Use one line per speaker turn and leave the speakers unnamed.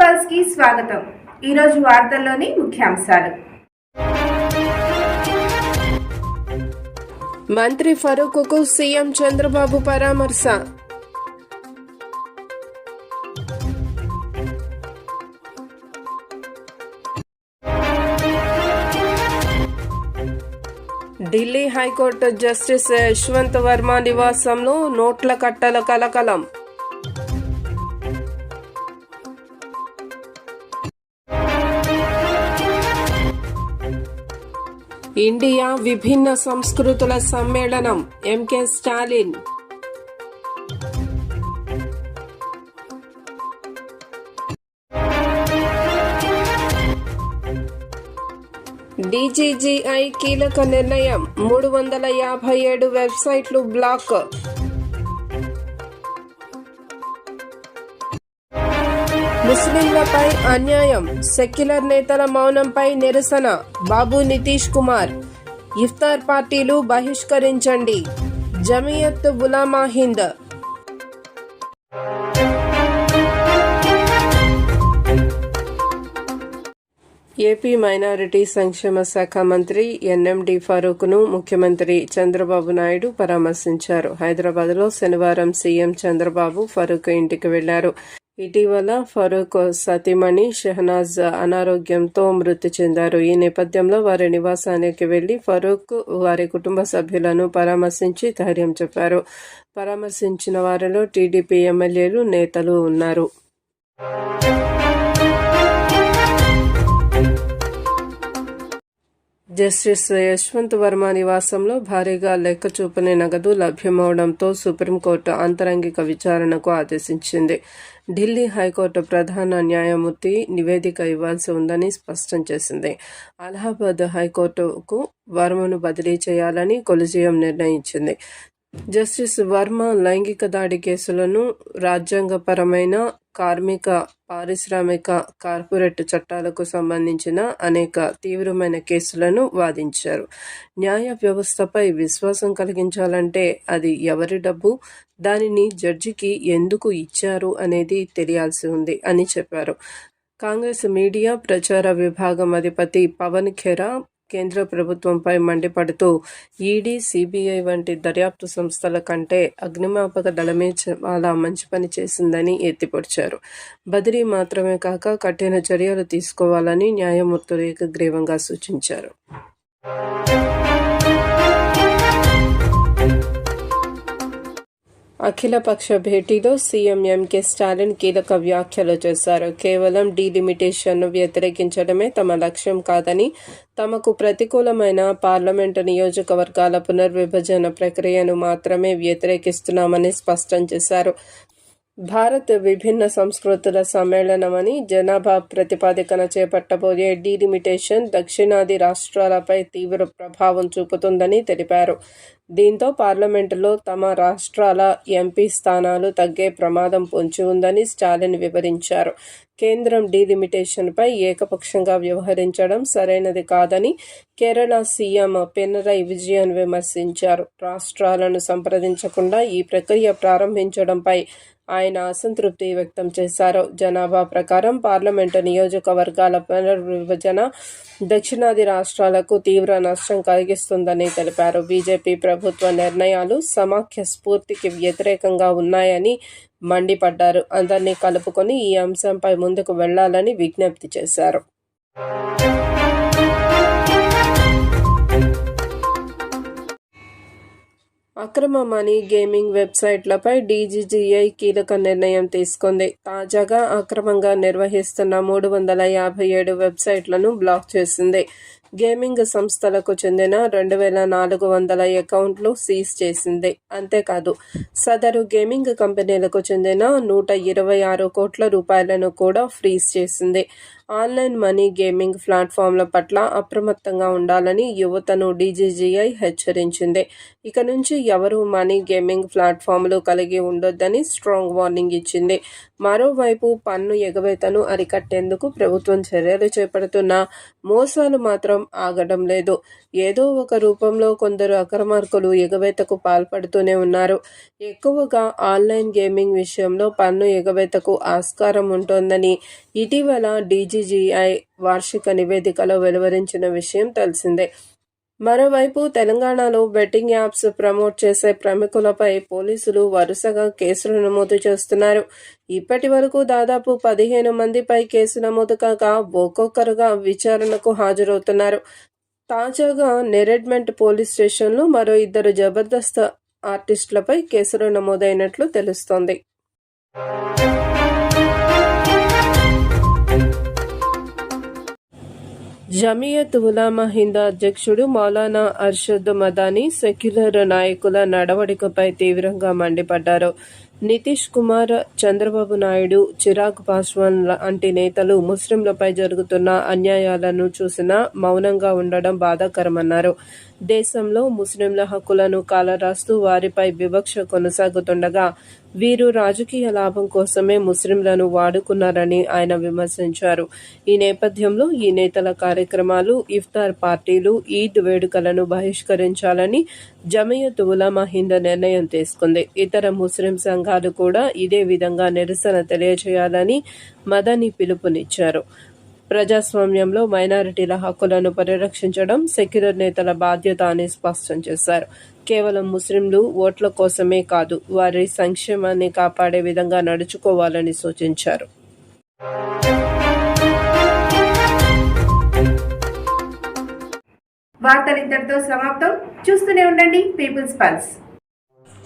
పల్స్కి స్వాగతం. ఈరోజు వార్తల్లోని ముఖ్యాంశాలు.
మంత్రి ఫరూక్కు సీఎం చంద్రబాబు పరామర్శ. Delhi high court justice Yashwant Varma నివాసంలో నోట్ల కట్టల కలకలం. ఇండియా విభిన్న సంస్కృతుల సమ్మేళనం. ఎంకే స్టాలిన్. డీజీజీఐ కీలక నిర్ణయం. మూడు వందల యాభై ఏడు వెబ్సైట్లు బ్లాక్. ముస్లింలపై అన్యాయం. సెక్యులర్ నేతల మౌనంపై నిరసన. బాబు నితీష్ కుమార్ ఇఫ్తార్ పార్టీలు బహిష్కరించండి. జమియత్ ఉలామా హింద్. ఏపీ మైనారిటీ సంక్షేమ శాఖ మంత్రి ఎన్ఎండి ఫరూక్ను ముఖ్యమంత్రి చంద్రబాబు నాయుడు పరామర్శించారు. హైదరాబాద్లో శనివారం సీఎం చంద్రబాబు ఫరూక్ ఇంటికి వెళ్ళారు. ఇటీవల ఫరూక్ సతీమణి షెహనాజ్ అనారోగ్యంతో మృతి చెందారు. ఈ నేపథ్యంలో వారి నివాసానికి వెళ్ళి ఫరూక్ వారి కుటుంబ సభ్యులను పరామర్శించి ధైర్యం చెప్పారు. పరామర్శించిన వారిలో టీడీపీ ఎమ్మెల్యేలు నేతలు ఉన్నారు. జస్టిస్ యశ్వంత్ వర్మ నివాసంలో భారీగా లెక్క చూపని నగదు లభ్యమవడంతో సుప్రీంకోర్టు అంతరంగిక విచారణకు ఆదేశించింది. ఢిల్లీ హైకోర్టు ప్రధాన న్యాయమూర్తి నివేదిక ఇవ్వాల్సి ఉందని స్పష్టం చేసింది. అలహాబాద్ హైకోర్టుకు వర్మను బదిలీ చేయాలని కొలిజియం నిర్ణయించింది. జస్టిస్ వర్మ లైంగిక దాడి కేసులను రాజ్యాంగపరమైన కార్మిక పారిశ్రామిక కార్పొరేట్ చట్టాలకు సంబంధించిన అనేక తీవ్రమైన కేసులను వాదించారు. న్యాయ వ్యవస్థపై విశ్వాసం కలిగించాలంటే అది ఎవరి డబ్బు? దానిని జడ్జికి ఎందుకు ఇచ్చారు అనేది తెలియాల్సి ఉంది అని చెప్పారు. కాంగ్రెస్ మీడియా ప్రచార విభాగం అధిపతి పవన్ ఖెరా కేంద్ర ప్రభుత్వంపై మండిపడుతూ ఈడీ సిబిఐ వంటి దర్యాప్తు సంస్థల కంటే అగ్నిమాపక దళమే చాలా మంచి పని చేసిందని ఎత్తిపొడిచారు. బదిలీ మాత్రమే కాక కఠిన చర్యలు తీసుకోవాలని న్యాయమూర్తులు ఏకగ్రీవంగా సూచించారు. అఖిలపక్ష భేటీలో సీఎం ఎంకే స్టాలిన్ కీలక వ్యాఖ్యలు చేశారు. కేవలం డీలిమిటేషన్ను వ్యతిరేకించడమే తమ లక్ష్యం కాదని తమకు ప్రతికూలమైన పార్లమెంటు నియోజకవర్గాల పునర్విభజన ప్రక్రియను మాత్రమే వ్యతిరేకిస్తున్నామని స్పష్టం చేశారు. భారత్ విభిన్న సంస్కృతుల సమ్మేళనమని జనాభా ప్రతిపాదికన చేపట్టబోయే డీలిమిటేషన్ దక్షిణాది రాష్ట్రాలపై తీవ్ర ప్రభావం చూపుతుందని తెలిపారు. దీంతో పార్లమెంటులో తమ రాష్ట్రాల ఎంపీ స్థానాలు తగ్గే ప్రమాదం పొంచి ఉందని స్టాలిన్ వివరించారు. కేంద్రం డీలిమిటేషన్పై ఏకపక్షంగా వ్యవహరించడం సరైనది కాదని కేరళ సీఎం పినరై విజయన్ విమర్శించారు. రాష్ట్రాలను సంప్రదించకుండా ఈ ప్రక్రియ ప్రారంభించడంపై ఆయన అసంతృప్తి వ్యక్తం చేశారు. జనాభా ప్రకారం పార్లమెంటు నియోజకవర్గాల పునర్విభజన దక్షిణాది రాష్ట్రాలకు తీవ్ర నష్టం కలిగిస్తుందని తెలిపారు. బీజేపీ ప్రభుత్వ నిర్ణయాలు సమాఖ్య స్ఫూర్తికి వ్యతిరేకంగా ఉన్నాయని మండిపడ్డారు. అందరినీ కలుపుకొని ఈ అంశంపై ముందుకు వెళ్ళాలని విజ్ఞప్తి చేశారు. అక్రమ మనీ గేమింగ్ వెబ్సైట్లపై డీజీజీఐ కీలక నిర్ణయం తీసుకుంది. తాజాగా అక్రమంగా నిర్వహిస్తున్న మూడు వందల యాభై ఏడు వెబ్సైట్లను బ్లాక్ చేసింది. గేమింగ్ సంస్థలకు చెందిన రెండు వేల నాలుగు వందల అకౌంట్లు సీజ్ చేసింది. అంతేకాదు సదరు గేమింగ్ కంపెనీలకు చెందిన నూట ఇరవై ఆరు కోట్ల రూపాయలను కూడా ఫ్రీజ్ చేసింది. ఆన్లైన్ మనీ గేమింగ్ ప్లాట్ఫామ్ల పట్ల అప్రమత్తంగా ఉండాలని యువతను డీజీజీఐ హెచ్చరించింది. ఇక నుంచి ఎవరూ మనీ గేమింగ్ ప్లాట్ఫామ్లు కలిగి ఉండొద్దని స్ట్రాంగ్ వార్నింగ్ ఇచ్చింది. మరోవైపు పన్ను ఎగవేతను అరికట్టేందుకు ప్రభుత్వం చర్యలు చేపడుతున్నా మోసాలు మాత్రం ఆగడం లేదు. ఏదో ఒక రూపంలో కొందరు అక్రమార్కులు ఎగవేతకు పాల్పడుతూనే ఉన్నారు. ఎక్కువగా ఆన్లైన్ గేమింగ్ విషయంలో పన్ను ఎగవేతకు ఆస్కారం ఉంటోందని ఇటీవల డీజీజీఐ వార్షిక నివేదికలో వెలువరించిన విషయం తెలిసిందే. మరోవైపు తెలంగాణలో బెట్టింగ్ యాప్స్ ప్రమోట్ చేసే ప్రముఖులపై పోలీసులు వరుసగా కేసులు నమోదు చేస్తున్నారు. ఇప్పటి వరకు దాదాపు పదిహేను మందిపై కేసు నమోదు కాక ఒక్కొక్కరుగా విచారణకు హాజరవుతున్నారు. తాజాగా నెరెడ్మెంట్ పోలీస్ స్టేషన్లో మరో ఇద్దరు జబర్దస్త్ ఆర్టిస్టులపై కేసులు నమోదైనట్లు తెలుస్తోంది. జమియత్ ఉలామా హింద అధ్యక్షుడు మౌలానా అర్షద్ మదాని సెక్యులర్ నాయకుల నడవడికపై తీవ్రంగా మండిపడ్డారు. నితీష్ కుమార్ చంద్రబాబు నాయుడు చిరాగ్ పాస్వాన్ లాంటి నేతలు ముస్లింలపై జరుగుతున్న అన్యాయాలను చూసినా మౌనంగా ఉండడం బాధాకరమన్నారు. దేశంలో ముస్లింల హక్కులను కాలరాస్తూ వారిపై వివక్ష కొనసాగుతుండగా వీరు రాజకీయ లాభం కోసమే ముస్లింలను వాడుకున్నారని ఆయన విమర్శించారు. ఈ నేపథ్యంలో ఈ నేతల కార్యక్రమాలు ఇఫ్తార్ పార్టీలు ఈద్ వేడుకలను బహిష్కరించాలని జమయత్ ఉలమా హింద్ నిర్ణయం తీసుకుంది. ఇతర ముస్లిం సంఘ సంఘాలు కూడా ఇదే విధంగా నిరసన తెలియజేయాలని మదని పిలుపునిచ్చారు. ప్రజాస్వామ్యంలో మైనారిటీల హక్కులను పరిరక్షించడం సెక్యులర్ నేతల బాధ్యత అని స్పష్టం చేశారు. కేవలం ముస్లింలు ఓట్ల కోసమే కాదు వారి సంక్షేమాన్ని కాపాడే విధంగా నడుచుకోవాలని సూచించారు.
వార్తలు ఇంతటితో సమాప్తం. చూస్తూనే ఉండండి పీపుల్స్ పల్స్